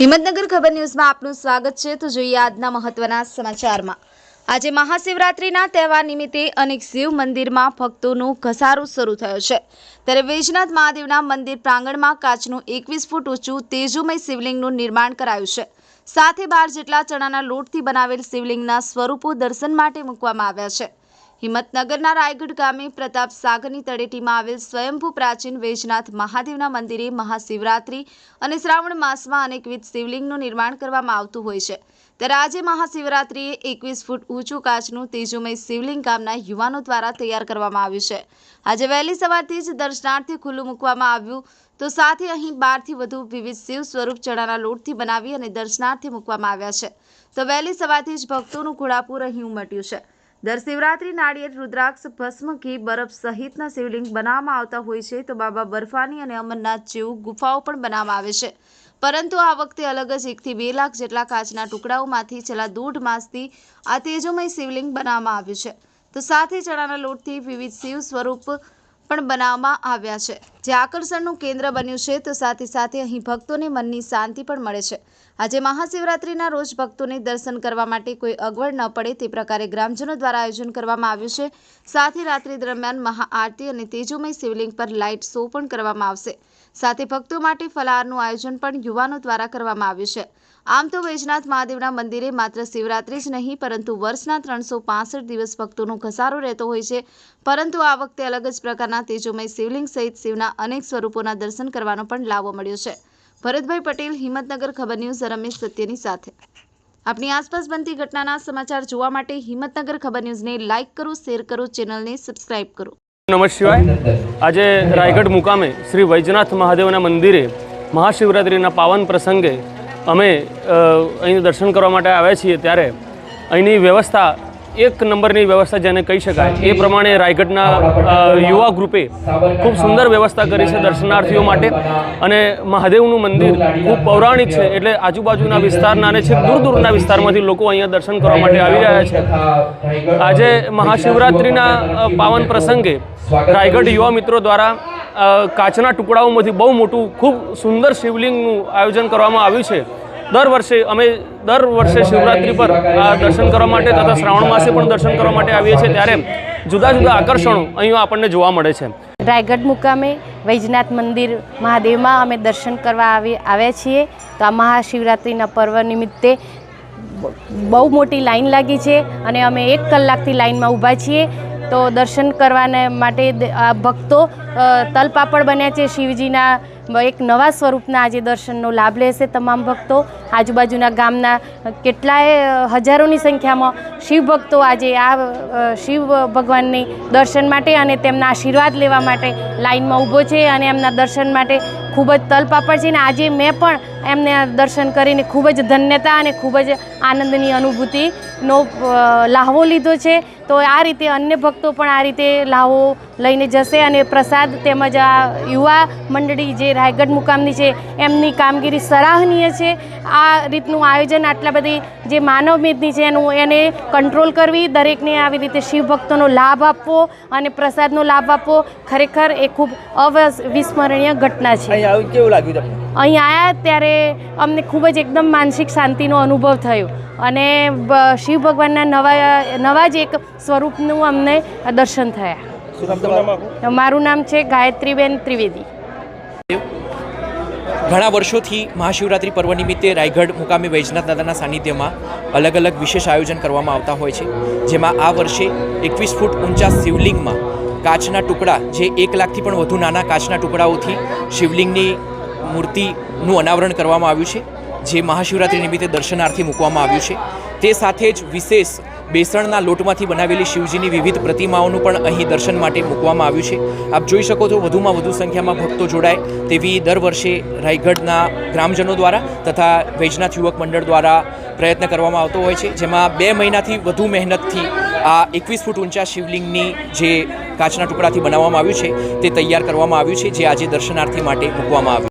હિંમતનગર ખબર ન્યૂઝમાં આપનું સ્વાગત છે. તો જોઈએ આજના મહત્વના સમાચારમાં. આજે મહાશિવરાત્રિના તહેવાર નિમિત્તે અનેક શિવ મંદિરમાં ભક્તોનો ઘસારો શરૂ થયો છે. ત્યારે વૈજનાથ મહાદેવના મંદિર પ્રાંગણમાં કાચનું એકવીસ ફૂટ ઊંચું તેજુમય શિવલિંગનું નિર્માણ કરાયું છે. સાથે બાર જેટલા ચણાના લોટથી બનાવેલ શિવલિંગના સ્વરૂપો દર્શન માટે મૂકવામાં આવ્યા છે. હિંમતનગરના રાયગઢ ગામે પ્રતાપ સાગરની તળેટીમાં આવેલ સ્વયંભૂ પ્રાચીન વૈજનાથ મહાદેવના મંદિરે મહાશિવરાત્રી અને શ્રાવણ માસમાં અનેકવિધ શિવલિંગનું નિર્માણ કરવામાં આવતું હોય છે. ત્યારે આજે મહાશિવરાત્રિએ એકવીસ ફૂટ ઊંચું કાચનું તેજોમય શિવલિંગ ગામના યુવાનો દ્વારા તૈયાર કરવામાં આવ્યું છે. આજે વહેલી સવારથી જ દર્શનાર્થે ખુલ્લું મૂકવામાં આવ્યું તો સાથે અહીં બારથી વધુ વિવિધ શિવ સ્વરૂપ ચણાના લોટથી બનાવી અને દર્શનાર્થે મૂકવામાં આવ્યા છે. તો વહેલી સવારથી જ ભક્તોનું ઘોડાપુર અહીં ઉમટ્યું છે. દર શિવરાત્રી નાળિયેર રુદ્રાક્ષ ભસ્મ ઘી બરફ સહિતના શિવલિંગ બનાવવામાં આવતા હોય છે તો બાબા બર્ફાની અને અમરનાથ જેવું ગુફાઓ પણ બનાવવામાં આવે છે. પરંતુ આ વખતે અલગ જ એકથી બે લાખ જેટલા કાચના ટુકડાઓમાંથી છેલ્લા દોઢ માસથી આ તેજોમય શિવલિંગ બનાવવામાં આવ્યું છે. તો સાથે ચણાના લોટથી વિવિધ શિવ સ્વરૂપ પણ બનાવવામાં આવ્યા છે. જે આકર્ષણનું કેન્દ્ર બન્યું છે, તો સાથે સાથે અહીં ભક્તોને મનની શાંતિ પણ મળે છે. આજે મહાશિવરાત્રિના રોજ ભક્તોને દર્શન કરવા માટે કોઈ અગવડ ન પડે તે પ્રકારે ગ્રામજનો દ્વારા આયોજન કરવામાં આવ્યું છે. સાથે રાત્રિ દરમિયાન મહાઆરતી અને તેજોમય શિવલિંગ પર લાઇટ શો પણ કરવામાં આવશે. સાથે ભક્તો માટે ફલાહારનું આયોજન પણ યુવાનો દ્વારા કરવામાં આવ્યું છે. આમ તો વૈજનાથ મહાદેવના મંદિરે માત્ર શિવરાત્રિ જ નહીં, પરંતુ વર્ષના ત્રણસો દિવસ ભક્તોનો ઘસારો રહેતો હોય છે. પરંતુ આ વખતે અલગ જ પ્રકારના તેજોમય શિવલિંગ સહિત શિવના અનેક સ્વરૂપોના દર્શન કરવાનો પણ લાવો મળ્યો છે. ભરતભાઈ પટેલ, હિંમતનગર ખબર ન્યૂઝ, રમેશ સત્યની સાથે. આપણી આસપાસ બનતી ઘટનાના સમાચાર જોવા માટે હિંમતનગર ખબર ન્યૂઝને લાઇક કરો, શેર કરો, ચેનલને સબસ્ક્રાઇબ કરો. નમઃ શિવાય. આજે રાયગઢ મુકામે શ્રી વૈજનાથ મહાદેવના મંદિરે મહાશિવરાત્રિના પાવન પ્રસંગે અમે અહીં દર્શન કરવા માટે આવ્યા છીએ ત્યારે અહીંની વ્યવસ્થા એક નંબરની વ્યવસ્થા જેને કહી શકાય. એ પ્રમાણે રાયગઢના યુવા ગ્રુપે ખૂબ સુંદર વ્યવસ્થા કરી છે દર્શનાર્થીઓ માટે. અને મહાદેવનું મંદિર ખૂબ પૌરાણિક છે એટલે આજુબાજુના વિસ્તારના અને છેક દૂર દૂરના વિસ્તારમાંથી લોકો અહીંયા દર્શન કરવા માટે આવી રહ્યા છે. આજે મહાશિવરાત્રિના પાવન પ્રસંગે રાયગઢ યુવા મિત્રો દ્વારા કાચના ટુકડાઓમાંથી બહુ મોટું ખૂબ સુંદર શિવલિંગનું આયોજન કરવામાં આવ્યું છે. દર વર્ષે અમે દર વર્ષે શિવરાત્રિ પર દર્શન કરવા માટે તથા શ્રાવણ માસે પણ દર્શન કરવા માટે આવીએ છીએ ત્યારે જુદા જુદા આકર્ષણો અહીંયા આપણને જોવા મળે છે. રાયગઢ મુકામે વૈજનાથ મંદિર મહાદેવમાં અમે દર્શન કરવા આવી, આવ્યા છીએ. તો આ મહાશિવરાત્રિના પર્વ નિમિત્તે બહુ મોટી લાઈન લાગી છે અને અમે એક કલાકથી લાઈનમાં ઊભા છીએ. તો દર્શન કરવાને માટે આ ભક્તો તલપાપડ બન્યા છે શિવજીના એક નવા સ્વરૂપના આજે દર્શનનો લાભ લેશે તમામ ભક્તો. આજુબાજુના ગામના કેટલાય હજારોની સંખ્યામાં શિવ ભક્તો આજે આ શિવ ભગવાનની દર્શન માટે અને તેમના આશીર્વાદ લેવા માટે લાઈનમાં ઊભો છે અને એમના દર્શન માટે ખૂબ જ તલપાપડ છે ને આજે મેં પણ એમને દર્શન કરીને ખૂબ જ ધન્યતા અને ખૂબ જ આનંદની અનુભૂતિનો લાહવો લીધો છે. તો આ રીતે અન્ય ભક્તો પણ આ રીતે લાહવો લઈને જશે અને પ્રસાદ તેમજ આ યુવા મંડળી જે રાયગઢ મુકામની છે એમની કામગીરી સરાહનીય છે. આ રીતનું આયોજન આટલા બધી જે માનવ મેદની છે એનું એને કંટ્રોલ કરવી, દરેકને આવી રીતે શિવભક્તોનો લાભ આપવો અને પ્રસાદનો લાભ આપવો ખરેખર એ ખૂબ અવિસ્મરણીય ઘટના છે. અહીં આવું કેવું લાગ્યું તમને? અહીં આવ્યા ત્યારે અમને ખૂબ જ એકદમ માનસિક શાંતિનો અનુભવ થયો. અને શિવ ભગવાનના નવા નવા જ એક સ્વરૂપનું અમને દર્શન થયા. મારું નામ છે ગાયત્રીબેન ત્રિવેદી. ઘણા વર્ષોથી મહાશિવરાત્રિ પર્વ નિમિત્તે રાયગઢ મુકામે વૈજનાથ દાદાના સાનિધ્યમાં અલગ અલગ વિશેષ આયોજન કરવામાં આવતા હોય છે. જેમાં આ વર્ષે એકવીસ ફૂટ ઊંચા શિવલિંગમાં કાચના ટુકડા, જે એક લાખથી પણ વધુ નાના કાચના ટુકડાઓથી શિવલિંગની મૂર્તિનું અનાવરણ કરવામાં આવ્યું છે, જે મહાશિવરાત્રિ નિમિત્તે દર્શનાર્થે મૂકવામાં આવ્યું છે. તે સાથે જ વિશેષ બેસણના લોટમાંથી બનાવેલી શિવજીની વિવિધ પ્રતિમાઓનું પણ અહીં દર્શન માટે મૂકવામાં આવ્યું છે. આપ જોઈ શકો છો વધુમાં વધુ સંખ્યામાં ભક્તો જોડાય તેવી દર વર્ષે રાયગઢના ગ્રામજનો દ્વારા તથા વૈજનાથ યુવક મંડળ દ્વારા પ્રયત્ન કરવામાં આવતો હોય છે, જેમાં બે મહિનાથી વધુ મહેનતથી આ એકવીસ ફૂટ ઊંચા શિવલિંગની જે કાચના ટુકડાથી બનાવવામાં આવ્યું છે. તે તૈયાર કરવામાં આવ્યું છે, જે આજે દર્શનાર્થી માટે મૂકવામાં આવ્યું